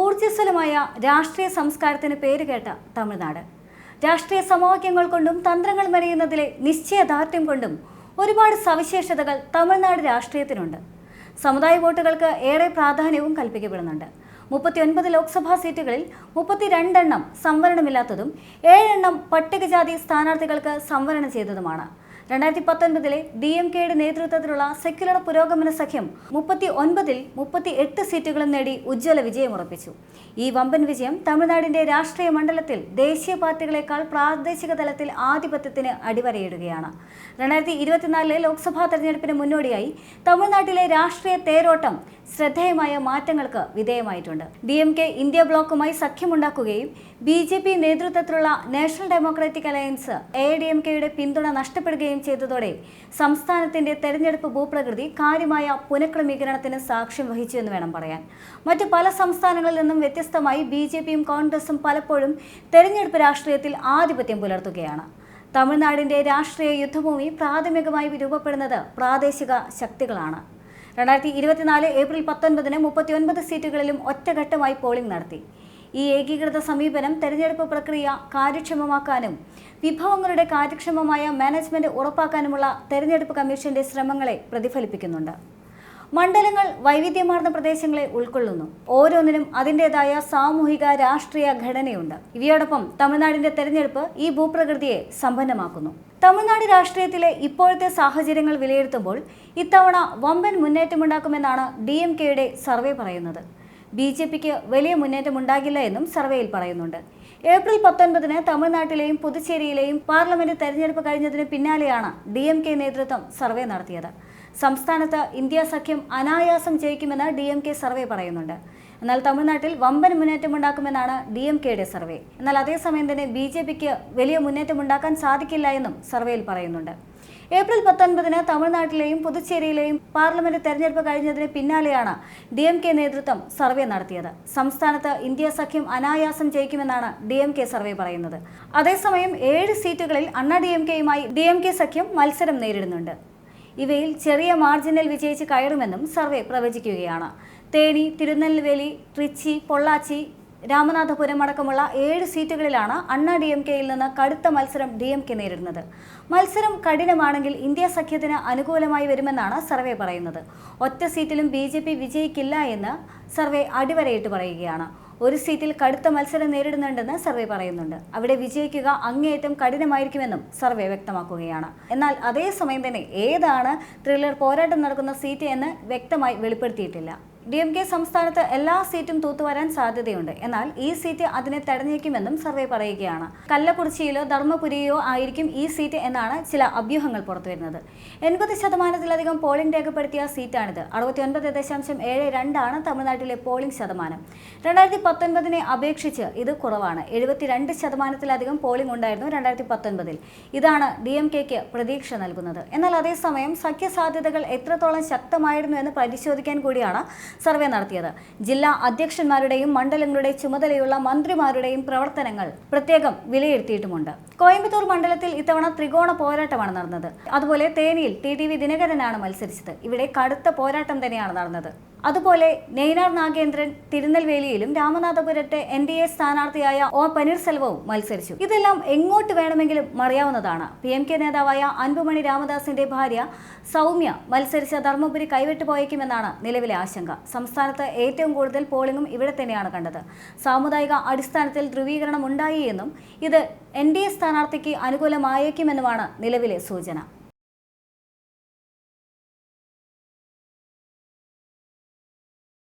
ഊർജസ്വലമായ രാഷ്ട്രീയ സംസ്കാരത്തിന് പേരുകേട്ട തമിഴ്നാട്. രാഷ്ട്രീയ സമവാക്യങ്ങൾ കൊണ്ടും തന്ത്രങ്ങൾ മെനയുന്നതിലെ നിശ്ചയദാർഢ്യം കൊണ്ടും ഒരുപാട് സവിശേഷതകൾ തമിഴ്നാട് രാഷ്ട്രീയത്തിനുണ്ട്. സമുദായ വോട്ടുകൾക്ക് ഏറെ പ്രാധാന്യവും കൽപ്പിക്കപ്പെടുന്നുണ്ട്. മുപ്പത്തി ഒൻപത് ലോക്സഭാ സീറ്റുകളിൽ മുപ്പത്തിരണ്ടെണ്ണം സംവരണമില്ലാത്തതും ഏഴെണ്ണം പട്ടികജാതി സ്ഥാനാർത്ഥികൾക്ക് സംവരണം ചെയ്തതുമാണ്. രണ്ടായിരത്തി പത്തൊൻപതിലെ ഡി എം കെയുടെ നേതൃത്വത്തിലുള്ള സെക്യുലർ പുരോഗമന സഖ്യം മുപ്പത്തി ഒൻപതിൽ മുപ്പത്തി എട്ട് സീറ്റുകളും നേടി ഉജ്ജ്വല വിജയം ഉറപ്പിച്ചു. ഈ വമ്പൻ വിജയം തമിഴ്നാടിന്റെ രാഷ്ട്രീയ മണ്ഡലത്തിൽ ദേശീയ പാർട്ടികളെക്കാൾ പ്രാദേശിക തലത്തിൽ ആധിപത്യത്തിന് അടിവരയിടുകയാണ്. രണ്ടായിരത്തി ഇരുപത്തിനാലിലെ ലോക്സഭാ തെരഞ്ഞെടുപ്പിന് മുന്നോടിയായി തമിഴ്നാട്ടിലെ രാഷ്ട്രീയ തേരോട്ടം ശ്രദ്ധേയമായ മാറ്റങ്ങൾക്ക് വിധേയമായിട്ടുണ്ട്. ഡി എം കെ ഇന്ത്യ ബ്ലോക്കുമായി സഖ്യമുണ്ടാക്കുകയും ബി ജെ പി നേതൃത്വത്തിലുള്ള National Democratic Alliance A D M കെയുടെ പിന്തുണ നഷ്ടപ്പെടുകയും ചെയ്തതോടെ സംസ്ഥാനത്തിന്റെ തെരഞ്ഞെടുപ്പ് ഭൂപ്രകൃതി കാര്യമായ പുനഃക്രമീകരണത്തിന് സാക്ഷ്യം വഹിച്ചു എന്ന് വേണം പറയാൻ. മറ്റ് പല സംസ്ഥാനങ്ങളിൽ നിന്നും വ്യത്യസ്തമായി ബി ജെ പിയും കോൺഗ്രസും പലപ്പോഴും തെരഞ്ഞെടുപ്പ് രാഷ്ട്രീയത്തിൽ ആധിപത്യം പുലർത്തുകയാണ്. തമിഴ്നാടിന്റെ രാഷ്ട്രീയ യുദ്ധഭൂമി പ്രാഥമികമായി രൂപപ്പെടുന്നത് പ്രാദേശിക ശക്തികളാണ്. രണ്ടായിരത്തി ഇരുപത്തിനാല് ഏപ്രിൽ പത്തൊൻപതിന് മുപ്പത്തിയൊൻപത് സീറ്റുകളിലും ഒറ്റഘട്ടമായി പോളിംഗ് നടത്തി. ഈ ഏകീകൃത സമീപനം തെരഞ്ഞെടുപ്പ് പ്രക്രിയ കാര്യക്ഷമമാക്കാനും വിഭവങ്ങളുടെ കാര്യക്ഷമമായ മാനേജ്മെന്റ് ഉറപ്പാക്കാനുമുള്ള തെരഞ്ഞെടുപ്പ് കമ്മീഷന്റെ ശ്രമങ്ങളെ പ്രതിഫലിപ്പിക്കുന്നുണ്ട്. മണ്ഡലങ്ങൾ വൈവിധ്യമാർന്ന പ്രദേശങ്ങളെ ഉൾക്കൊള്ളുന്നു. ഓരോന്നിനും അതിന്റെതായ സാമൂഹിക രാഷ്ട്രീയ ഘടനയുണ്ട്. ഇവയോടൊപ്പം തമിഴ്നാടിന്റെ തെരഞ്ഞെടുപ്പ് ഈ ഭൂപ്രകൃതിയെ സമ്പന്നമാക്കുന്നു. തമിഴ്നാട് രാഷ്ട്രീയത്തിലെ ഇപ്പോഴത്തെ സാഹചര്യങ്ങൾ വിലയിരുത്തുമ്പോൾ ഇത്തവണ വമ്പൻ മുന്നേറ്റമുണ്ടാക്കുമെന്നാണ് ഡി എം കെയുടെ സർവേ പറയുന്നത്. ബി ജെ പിക്ക് വലിയ മുന്നേറ്റമുണ്ടാകില്ല എന്നും സർവേയിൽ പറയുന്നുണ്ട്. ഏപ്രിൽ പത്തൊൻപതിന് തമിഴ്നാട്ടിലെയും പുതുച്ചേരിയിലെയും പാർലമെന്റ് തെരഞ്ഞെടുപ്പ് കഴിഞ്ഞതിന് പിന്നാലെയാണ് ഡി എം കെ നേതൃത്വം സർവേ നടത്തിയത്. സംസ്ഥാനത്ത് ഇന്ത്യ സഖ്യം അനായാസം ജയിക്കുമെന്ന് ഡി എം കെ സർവേ പറയുന്നുണ്ട്. എന്നാൽ തമിഴ്നാട്ടിൽ വമ്പൻ മുന്നേറ്റമുണ്ടാക്കുമെന്നാണ് ഡി എം കെയുടെ സർവേ. എന്നാൽ അതേസമയം തന്നെ ബി ജെ പിക്ക് വലിയ മുന്നേറ്റമുണ്ടാക്കാൻ സാധിക്കില്ല എന്നും സർവേയിൽ പറയുന്നുണ്ട്. ഏപ്രിൽ പത്തൊൻപതിന് തമിഴ്നാട്ടിലെയും പുതുച്ചേരിയിലെയും പാർലമെന്റ് തെരഞ്ഞെടുപ്പ് കഴിഞ്ഞതിന് പിന്നാലെയാണ് ഡി എം കെ നേതൃത്വം സർവേ നടത്തിയത്. സംസ്ഥാനത്ത് ഇന്ത്യ സഖ്യം അനായാസം ജയിക്കുമെന്നാണ് ഡി എം കെ സർവേ പറയുന്നത്. അതേസമയം ഏഴ് സീറ്റുകളിൽ അണ്ണാ ഡി എം കെയുമായി ഡി എം കെ സഖ്യം മത്സരം നേരിടുന്നുണ്ട്. ഇവയിൽ ചെറിയ മാർജിനിൽ വിജയിച്ച് കയറുമെന്നും സർവേ പ്രവചിക്കുകയാണ്. തേനി തിരുനെൽവേലി ട്രിച്ചി പൊള്ളാച്ചി രാമനാഥപുരം അടക്കമുള്ള ഏഴ് സീറ്റുകളിലാണ് അണ്ണാ ഡി എം കെയിൽ നിന്ന് കടുത്ത മത്സരം ഡി എം കെ നേരിടുന്നത്. മത്സരം കഠിനമാണെങ്കിൽ ഇന്ത്യ സഖ്യത്തിന് അനുകൂലമായി വരുമെന്നാണ് സർവേ പറയുന്നത്. ഒറ്റ സീറ്റിലും ബി ജെ പി വിജയിക്കില്ല എന്ന് സർവേ അടിവരയിട്ട് പറയുകയാണ്. ഒരു സീറ്റിൽ കടുത്ത മത്സരം നേരിടുന്നുണ്ടെന്ന് സർവേ പറയുന്നുണ്ട്. അവിടെ വിജയിക്കുക അങ്ങേയറ്റം കഠിനമായിരിക്കുമെന്നും സർവേ വ്യക്തമാക്കുകയാണ്. എന്നാൽ അതേസമയം തന്നെ ഏതാണ് ത്രില്ലർ പോരാട്ടം നടക്കുന്ന സീറ്റ് എന്ന് വ്യക്തമായി വെളിപ്പെടുത്തിയിട്ടില്ല. ഡി എം കെ സംസ്ഥാനത്ത് എല്ലാ സീറ്റും തൂത്തുവരാൻ സാധ്യതയുണ്ട്. എന്നാൽ ഈ സീറ്റ് അതിനെ തടഞ്ഞേക്കുമെന്നും സർവേ പറയുകയാണ്. കല്ലക്കുറിച്ചിയിലോ ധർമ്മപുരിയോ ആയിരിക്കും ഈ സീറ്റ് എന്നാണ് ചില അഭ്യൂഹങ്ങൾ പുറത്തുവരുന്നത്. എൺപത് ശതമാനത്തിലധികം പോളിംഗ് രേഖപ്പെടുത്തിയ സീറ്റാണിത്. അറുപത്തിയൊൻപത് ദശാംശം ഏഴ് രണ്ടാണ് തമിഴ്നാട്ടിലെ പോളിംഗ് ശതമാനം. രണ്ടായിരത്തി പത്തൊൻപതിനെ അപേക്ഷിച്ച് ഇത് കുറവാണ്. എഴുപത്തിരണ്ട് ശതമാനത്തിലധികം പോളിംഗ് ഉണ്ടായിരുന്നു രണ്ടായിരത്തി പത്തൊൻപതിൽ ഇതാണ് ഡി എം കെക്ക് പ്രതീക്ഷ നൽകുന്നത്. എന്നാൽ അതേസമയം സഖ്യസാധ്യതകൾ എത്രത്തോളം ശക്തമായിരുന്നു എന്ന് പരിശോധിക്കാൻ കൂടിയാണ് സർവേ നടത്തിയത്. ജില്ലാ അധ്യക്ഷന്മാരുടെയും മണ്ഡലങ്ങളുടെ ചുമതലയുള്ള മന്ത്രിമാരുടെയും പ്രവർത്തനങ്ങൾ പ്രത്യേകം വിലയിരുത്തിയിട്ടുമുണ്ട്. കോയമ്പത്തൂർ മണ്ഡലത്തിൽ ഇത്തവണ ത്രികോണ പോരാട്ടമാണ് നടന്നത്. അതുപോലെ തേനിയിൽ ടി ടി വി ദിനകരനാണ് മത്സരിച്ചത്. ഇവിടെ കടുത്ത പോരാട്ടം തന്നെയാണ് നടന്നത്. അതുപോലെ നെയ്നാർ നാഗേന്ദ്രൻ തിരുനെൽവേലിയിലും രാമനാഥപുരത്തെ എൻ ഡി എ സ്ഥാനാർത്ഥിയായ ഒ പനീർസെൽവവും മത്സരിച്ചു. ഇതെല്ലാം എങ്ങോട്ട് വേണമെങ്കിലും മറിയാവുന്നതാണ്. പി എം കെ നേതാവായ അൻപുമണി രാമദാസിന്റെ ഭാര്യ സൗമ്യ മത്സരിച്ച ധർമ്മപുരി കൈവിട്ടു പോയേക്കുമെന്നാണ് നിലവിലെ ആശങ്ക. സംസ്ഥാനത്ത് ഏറ്റവും കൂടുതൽ പോളിംഗും ഇവിടെ തന്നെയാണ് കണ്ടത്. സാമുദായിക അടിസ്ഥാനത്തിൽ ധ്രുവീകരണം ഉണ്ടായി എന്നും ഇത് എൻ ഡി എ സ്ഥാനാർത്ഥിക്ക് അനുകൂലമായേക്കുമെന്നുമാണ് നിലവിലെ സൂചന.